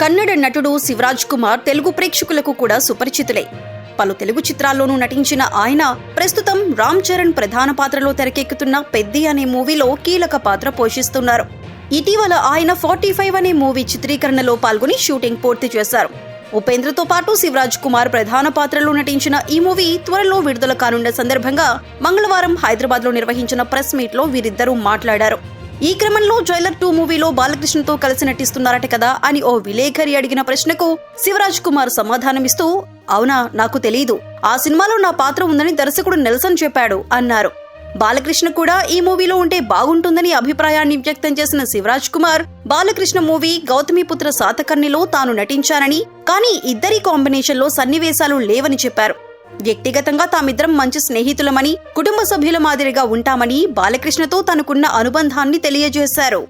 కన్నడ నటుడు శివరాజ్ కుమార్ తెలుగు ప్రేక్షకులకు కూడా సుపరిచితులే. పలు తెలుగు చిత్రాల్లోనూ నటించిన ఆయన ప్రస్తుతం రామ్ చరణ్ ప్రధాన పాత్రలో తెరకెక్కుతున్న పెద్ది అనే మూవీలో కీలక పాత్ర పోషిస్తున్నారు. ఇటీవల ఆయన ఫార్టీ ఫైవ్ అనే మూవీ చిత్రీకరణలో పాల్గొని షూటింగ్ పూర్తి చేశారు. ఉపేంద్రతో పాటు శివరాజ్ కుమార్ ప్రధాన పాత్రలో నటించిన ఈ మూవీ త్వరలో విడుదల కానున్న సందర్భంగా మంగళవారం హైదరాబాద్లో నిర్వహించిన ప్రెస్ మీట్లో వీరిద్దరూ మాట్లాడారు. ఈ క్రమంలో జైలర్ టూ మూవీలో బాలకృష్ణతో కలిసి నటిస్తున్నారట కదా అని ఓ విలేకరి అడిగిన ప్రశ్నకు శివరాజ్ కుమార్ సమాధానమిస్తూ అవునా నాకు తెలియదు ఆ సినిమాలో నా పాత్ర ఉందని దర్శకుడు నెల్సన్ చెప్పాడు అన్నారు. బాలకృష్ణ కూడా ఈ మూవీలో ఉంటే బాగుంటుందని అభిప్రాయాన్ని వ్యక్తం చేసిన శివరాజ్ కుమార్ బాలకృష్ణ మూవీ గౌతమిపుత్ర సాతకర్ణిలో తాను నటించానని కానీ ఇద్దరి కాంబినేషన్లో సన్నివేశాలు లేవని చెప్పారు. వ్యక్తిగతంగా తామిద్దరం మంచి స్నేహితులమని కుటుంబ సభ్యుల మాదిరిగా ఉంటామని బాలకృష్ణతో తనకున్న అనుబంధాన్ని తెలియజేశారు.